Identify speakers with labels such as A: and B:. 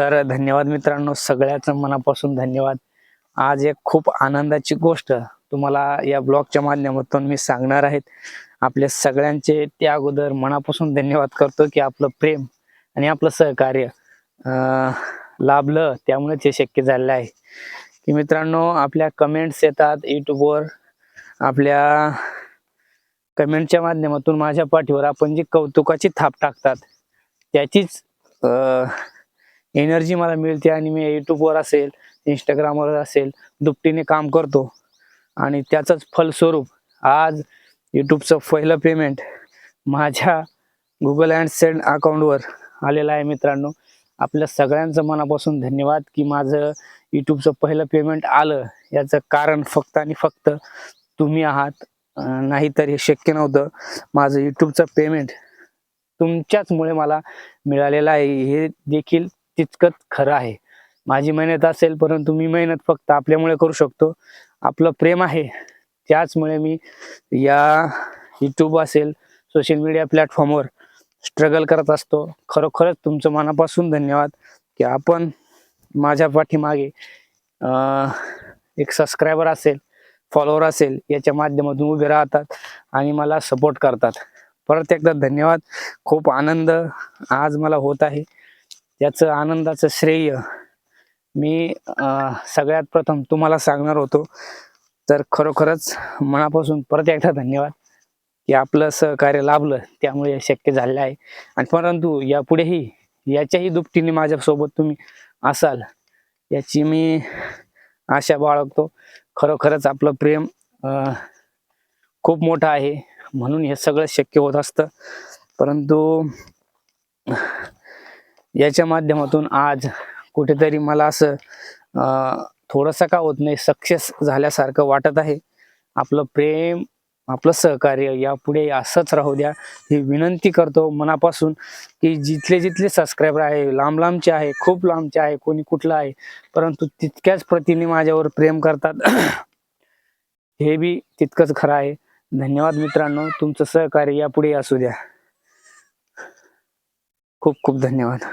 A: तर धन्यवाद मित्रांनो सगळ्याच मनापासून धन्यवाद. आज एक खूप आनंदाची गोष्ट तुम्हाला या ब्लॉगच्या माध्यमातून मी सांगणार आहेत आपल्या सगळ्यांचे त्या अगोदर मनापासून धन्यवाद करतो की आपलं प्रेम आणि आपलं सहकार्य अं, लाभलं त्यामुळेच हे शक्य झालेलं आहे. की मित्रांनो आपल्या कमेंट्स येतात यूट्यूबवर. आपल्या कमेंटच्या माध्यमातून माझ्या पाठीवर आपण जी कौतुकाची थाप टाकतात त्याचीच एनर्जी मला मिळते आणि मी यूट्यूबवर असेल इंस्टाग्रामवर असेल दुपटीने काम करतो. आणि त्याचंच फलस्वरूप आज यूट्यूबचं पहिलं पेमेंट माझ्या गुगल अँड सेंड अकाउंटवर आलेलं आहे मित्रांनो. आपल्या सगळ्यांचं मनापासून धन्यवाद की माझं यूट्यूबचं पहिलं पेमेंट आलं. याचं कारण फक्त आणि फक्त तुम्ही आहात. नाहीतर हे शक्य नव्हतं. माझं यूट्यूबचं पेमेंट तुमच्याचमुळे मला मिळालेलं आहे. हे देखील तितकंच खरं आहे. माझी मेहनत असेल परंतु मी मेहनत फक्त आपल्यामुळे करू शकतो. आपलं प्रेम आहे. त्याचमुळे मी या यूट्यूब असेल सोशल मीडिया प्लॅटफॉर्मवर स्ट्रगल करत असतो. खरोखरच तुमचं मनापासून धन्यवाद की आपण माझ्या पाठीमागे एक सबस्क्रायबर असेल फॉलोअर असेल याच्या माध्यमातून उभे राहतात आणि मला सपोर्ट करतात. परत एकदा धन्यवाद. खूप आनंद आज मला होत आहे. याचं आनंदाचं श्रेय मी सगळ्यात प्रथम तुम्हाला सांगणार होतो. तर खरोखरच मनापासून परत एकदा धन्यवाद की आपलं सहकार्य लाभलं त्यामुळे शक्य झालेलं आहे. आणि परंतु यापुढेही याच्याही दुपटीने माझ्यासोबत तुम्ही असाल याची मी आशा बाळगतो. खरोखरच आपलं प्रेम खूप मोठं आहे म्हणून हे सगळं शक्य होत असतं. परंतु याच्या माध्यमातून आज कुठेतरी मला असं थोडंसं का होत नाही सक्सेस झाल्यासारखं वाटत आहे. आपलं प्रेम आपलं सहकार्य यापुढे असंच राहू द्या. ही विनंती करतो मनापासून की जिथले जिथले सबस्क्रायबर आहे लांब लांबचे आहे खूप लांबचे आहे कोणी कुठलं आहे परंतु तितक्याच प्रतीने माझ्यावर प्रेम करतात. हे बी तितकंच खरं आहे. धन्यवाद मित्रांनो. तुमचं सहकार्य यापुढे असू द्या. खूप खूप धन्यवाद.